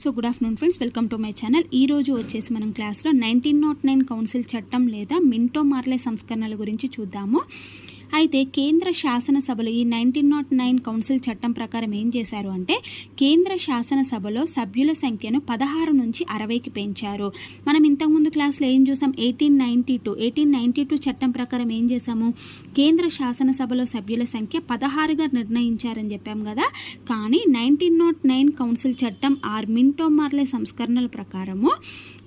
So good afternoon friends welcome to my channel ఈ రోజు వచ్చేసి మనం క్లాస్లో నైన్టీన్ నాట్ నైన్ కౌన్సిల్ చట్టం లేదా మింటో మార్లే సంస్కరణల గురించి చూద్దాము. అయితే కేంద్ర శాసనసభలో ఈ నైన్టీన్ నాట్ నైన్ కౌన్సిల్ చట్టం ప్రకారం ఏం చేశారు అంటే కేంద్ర శాసనసభలో సభ్యుల సంఖ్యను పదహారు నుంచి అరవైకి పెంచారు. మనం ఇంతకుముందు క్లాస్లో ఏం చూసాం? Eighteen ninety two. Eighteen ninety two చట్టం ప్రకారం ఏం చేశాము? కేంద్ర శాసనసభలో సభ్యుల సంఖ్య పదహారుగా నిర్ణయించారని చెప్పాం కదా. కానీ నైన్టీన్ నాట్ నైన్ కౌన్సిల్ చట్టం ఆర్ మింటో మార్లే సంస్కరణల ప్రకారము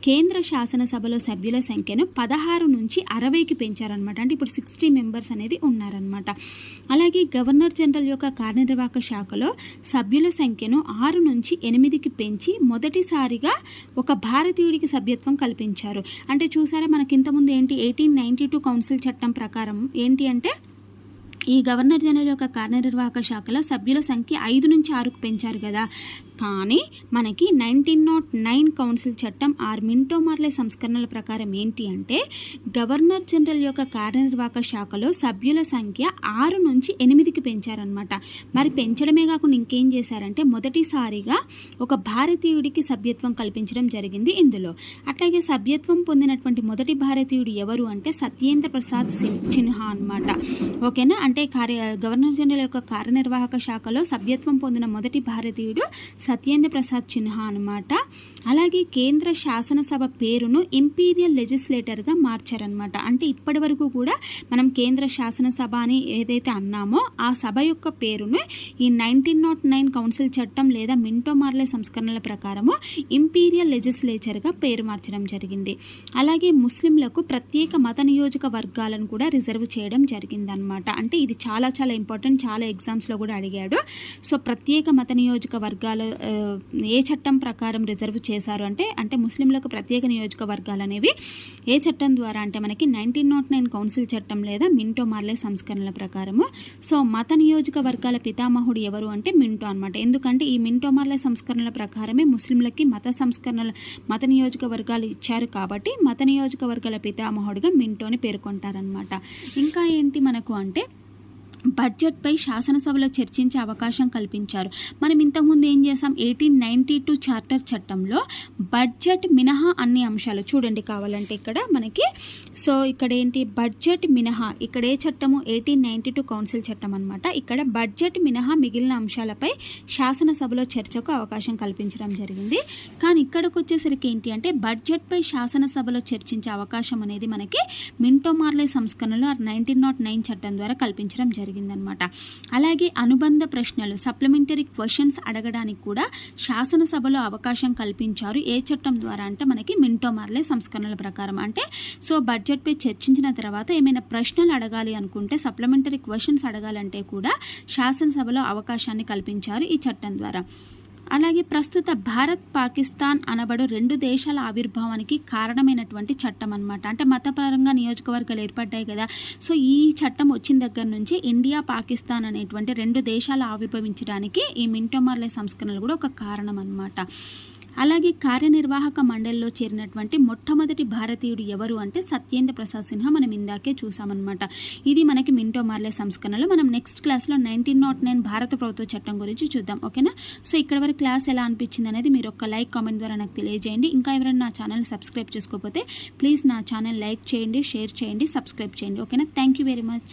కేంద్ర శాసనసభలో సభ్యుల సంఖ్యను పదహారు నుంచి అరవైకి పెంచారనమాట అంటే ఇప్పుడు సిక్స్టీ మెంబర్స్ అనేది ఉన్నారనమాట అలాగే గవర్నర్ జనరల్ యొక్క కార్యనిర్వాహక శాఖలో సభ్యుల సంఖ్యను ఆరు నుంచి ఎనిమిదికి పెంచి మొదటిసారిగా ఒక భారతీయుడికి సభ్యత్వం కల్పించారు. అంటే చూసారా మనకి ఇంతకుముందు ఏంటి? ఎయిటీన్ నైన్టీ టూ కౌన్సిల్ చట్టం ప్రకారం ఏంటి అంటే ఈ గవర్నర్ జనరల్ యొక్క కార్యనిర్వాహక శాఖలో సభ్యుల సంఖ్య ఐదు నుంచి ఆరుకు పెంచారు కదా. కానీ మనకి నైన్టీన్ నాట్ నైన్ కౌన్సిల్ చట్టం ఆర్ మింటో మార్లే సంస్కరణల ప్రకారం ఏంటి అంటే గవర్నర్ జనరల్ యొక్క కార్యనిర్వాహక శాఖలో సభ్యుల సంఖ్య ఆరు నుంచి ఎనిమిదికి పెంచారనమాట మరి పెంచడమే కాకుండా ఇంకేం చేశారంటే మొదటిసారిగా ఒక భారతీయుడికి సభ్యత్వం కల్పించడం జరిగింది ఇందులో. అట్లాగే సభ్యత్వం పొందినటువంటి మొదటి భారతీయుడు ఎవరు అంటే సత్యేంద్ర ప్రసాద్ సింగ్ సిన్హా అనమాట ఓకేనా? అంటే కార్య గవర్నర్ జనరల్ యొక్క కార్యనిర్వాహక శాఖలో సభ్యత్వం పొందిన మొదటి భారతీయుడు సత్యేంద్ర ప్రసాద్ సిన్హా అనమాట అలాగే కేంద్ర శాసనసభ పేరును ఇంపీరియల్ లెజిస్లేటర్గా మార్చారనమాట అంటే ఇప్పటి వరకు కూడా మనం కేంద్ర శాసనసభ అని ఏదైతే అన్నామో ఆ సభ యొక్క పేరును ఈ నైన్టీన్ నాట్ నైన్ కౌన్సిల్ చట్టం లేదా మింటో మార్లే సంస్కరణల ప్రకారము ఇంపీరియల్ లెజిస్లేచర్గా పేరు మార్చడం జరిగింది. అలాగే ముస్లింలకు ప్రత్యేక మత నియోజక వర్గాలను కూడా రిజర్వ్ చేయడం జరిగిందనమాట అంటే ఇది చాలా చాలా ఇంపార్టెంట్ చాలా ఎగ్జామ్స్లో కూడా అడిగాడు. సో ప్రత్యేక మత నియోజక వర్గాలు ఏ చట్టం ప్రకారం రిజర్వ్ చేశారు అంటే అంటే ముస్లింలకు ప్రత్యేక నియోజకవర్గాలు అనేవి ఏ చట్టం ద్వారా అంటే మనకి నైన్టీన్ నాట్ నైన్ కౌన్సిల్ చట్టం లేదా మింటో మార్లే సంస్కరణల ప్రకారము. సో మత నియోజకవర్గాల పితామహుడు ఎవరు అంటే మింటో అనమాట ఎందుకంటే ఈ మింటో మార్లే సంస్కరణల ప్రకారమే ముస్లింలకి మత సంస్కరణల మత నియోజకవర్గాలు ఇచ్చారు కాబట్టి మత నియోజకవర్గాల పితామహుడిగా మింటోని పేర్కొంటారనమాట ఇంకా ఏంటి మనకు అంటే బడ్జెట్పై శాసనసభలో చర్చించే అవకాశం కల్పించారు. మనం ఇంతకుముందు ఏం చేసాం ఎయిటీన్ నైంటీ టూ చార్టర్ చట్టంలో బడ్జెట్ మినహా అన్ని అంశాలు చూడండి కావాలంటే ఇక్కడ మనకి. సో ఇక్కడ ఏంటి? బడ్జెట్ మినహా. ఇక్కడ ఏ చట్టము? ఎయిటీన్ నైంటీ టూ కౌన్సిల్ చట్టం అనమాట ఇక్కడ బడ్జెట్ మినహా మిగిలిన అంశాలపై శాసనసభలో చర్చకు అవకాశం కల్పించడం జరిగింది. కానీ ఇక్కడికి వచ్చేసరికి ఏంటి అంటే బడ్జెట్పై శాసనసభలో చర్చించే అవకాశం అనేది మనకి మింటో మార్లే సంస్కరణలో నైన్టీన్ నాట్ నైన్ చట్టం ద్వారా కల్పించడం జరిగింది. జరిగిందనమాట. అలాగే అనుబంధ ప్రశ్నలు సప్లిమెంటరీ క్వశ్చన్స్ అడగడానికి కూడా శాసనసభలో అవకాశం కల్పించారు. ఏ చట్టం ద్వారా అంటే మనకి మింటో మార్లే సంస్కరణల ప్రకారం. అంటే సో బడ్జెట్పై చర్చించిన తర్వాత ఏమైనా ప్రశ్నలు అడగాలి అనుకుంటే సప్లిమెంటరీ క్వశ్చన్స్ అడగాలంటే కూడా శాసనసభలో అవకాశాన్ని కల్పించారు ఈ చట్టం ద్వారా. అలాగే ప్రస్తుత భారత్ పాకిస్తాన్ అనబడు రెండు దేశాల ఆవిర్భావానికి కారణమైనటువంటి చట్టం అనమాట అంటే మతపరంగా నియోజకవర్గాలు ఏర్పడ్డాయి కదా. సో ఈ చట్టం వచ్చిన దగ్గర నుంచి ఇండియా పాకిస్తాన్ అనేటువంటి రెండు దేశాలు ఆవిర్భవించడానికి ఈ మింటోమార్లే సంస్కరణలు కూడా ఒక కారణం అనమాట అలాగే కార్యనిర్వాహక మండలిలో చేరినటువంటి మొట్టమొదటి భారతీయుడు ఎవరు అంటే సత్యేంద్ర ప్రసాద్ సిన్హా మనం ఇందాకే చూసామన్నమాట. ఇది మనకి మింటో మార్లే సంస్కరణలు. మనం నెక్స్ట్ క్లాస్లో నైన్టీన్ నాట్ నైన్ భారత ప్రభుత్వ చట్టం గురించి చూద్దాం. ఓకేనా? సో ఇక్కడ వరకు క్లాస్ ఎలా అనిపించింది అనేది మీరు ఒక లైక్ కామెంట్ ద్వారా నాకు తెలియజేయండి. ఇంకా ఎవరైనా నా ఛానల్ సబ్స్క్రైబ్ చేసుకోకపోతే ప్లీజ్ నా ఛానల్ లైక్ చేయండి షేర్ చేయండి సబ్స్క్రైబ్ చేయండి. ఓకేనా? Thank you very much.